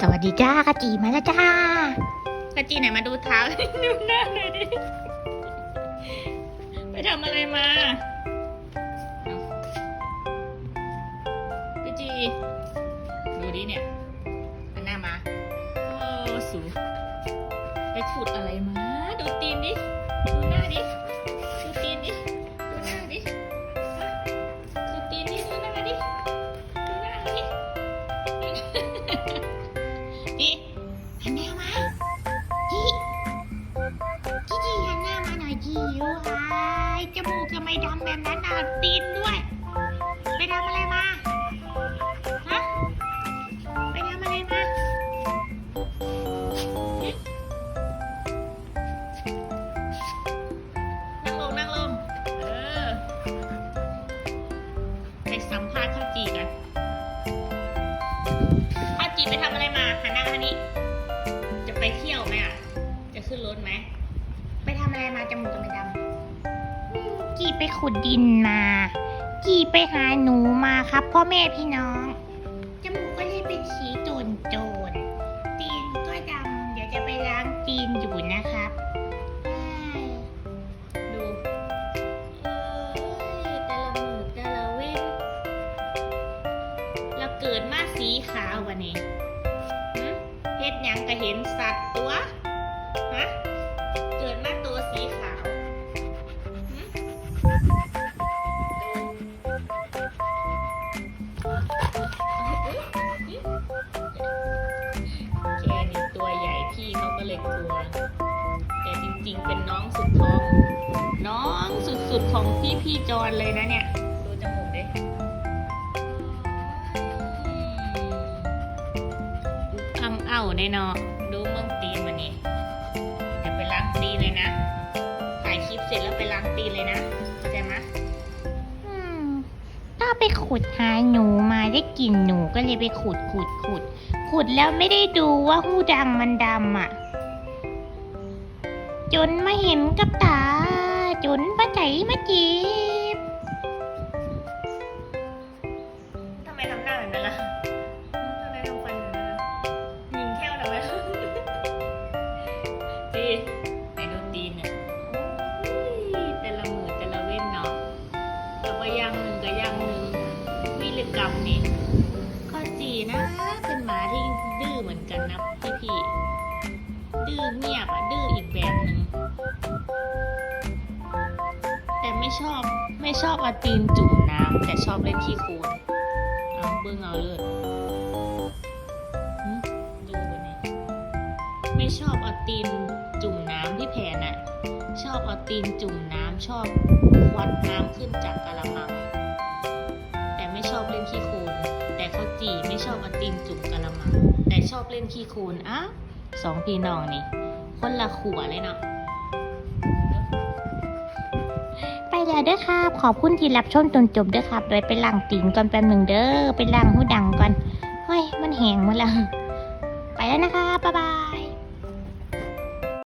สวัสดีจ้ากะจีมาแล้วจ้ากะจีไหนมาดูเท้าดูหน้าเลยดิ ไปทำอะไรมาเอาพี่จี ดูดิเนี่ยหันหน้ามา โอ้สูไปขุดอะไรมา ดำแบบนั้นอะตีนด้วย ไปทำอะไรมา ฮะ ไปทำอะไรมา นั่งลงนั่งลงเออ ไปสัมภาษณ์ข้าวจีกันข้าวจีไปทำอะไรมาหันหน้ามานี้ จะไปเที่ยวไหมอะ จะขึ้นรถไหม ไปทำอะไรมาจมูกทำไม่ดำ จีไปขุดดินมาจีไปหาหนูมาครับพ่อแม่พี่น้อง จมูกก็เลยเป็นสีโจนโจนตีนก็ดำเดี๋ยวจะไปล้างตีนอยู่นะครับใช่ดูเอ้ยแต่ละมือแต่ละเว้นเราเกิดมาสีขาววันนี้เฮ็ดหยังก็เห็นสัตว์ตัว ล็กลัว แต่จริงๆ เป็นน้องสุดท้อง น้องสุดๆ ของพี่พี่จอนเลยนะเนี่ย ดูจมูกดิทำเอ้าแน่นอนดูเมืองตีนวันนี้เดี๋ยวไปล้างตีนเลยนะ ถ่ายคลิปเสร็จแล้วไปล้างตีนเลยนะเข้าใจไหมอืมถ้าไปขุดหาหนูมาได้กลิ่นหนูก็เลยไปขุดขุดขุดขุดแล้วไม่ได้ดูว่าหูดังมันดำอะ จนมาเห็นกับตา จนป้าใจมาจีบทำไมทำหน้าแบบนั้นล่ะทำไมทำฟันแบบนั้นล่ะยิงแค่วทำไมดีไหนดูตีนเนี่ยโอ้ยแต่ละมือแต่ละเว้นเนาะแต่ว่าอย่างหนึ่งกับอย่างหนึ่งวิรกรรมนี่ข้อจีนะ เป็นหมาที่ดื้อเหมือนกันนะพี่พี่ๆดื้อเงียบอะดื้ออีก แบบหนึ่งแต่ไม่ชอบไม่ชอบเอาตีนจุ่มน้ำแต่ชอบเล่นขี้โคลนเอาเบิ้องเอาเลยหึดูไปนี่ไม่ชอบเอาตีนจุ่มน้ำที่แผนน่ะชอบเอาตีนจุ่มน้ำชอบควัดน้ำขึ้นจากกะละมัง แต่ไม่ชอบเล่นขี้โคลนแต่เขาจีไม่ชอบเอาตีนจุ่มกะละมัง แต่ชอบเล่นขี้โคลนอ้าวสองพี่น้องนี่ คนละขัวเลยเนาะไปแล้วเด้อครับ ขอบคุณที่รับชมจนจบเด้อครับ โดยไปล่างตีนก่อนแป๊บหนึ่งเด้อไปล่างหูดังก่อนเฮ้ยมันแหงหมดแล้ว ไปแล้วนะคะบ๊ายบาย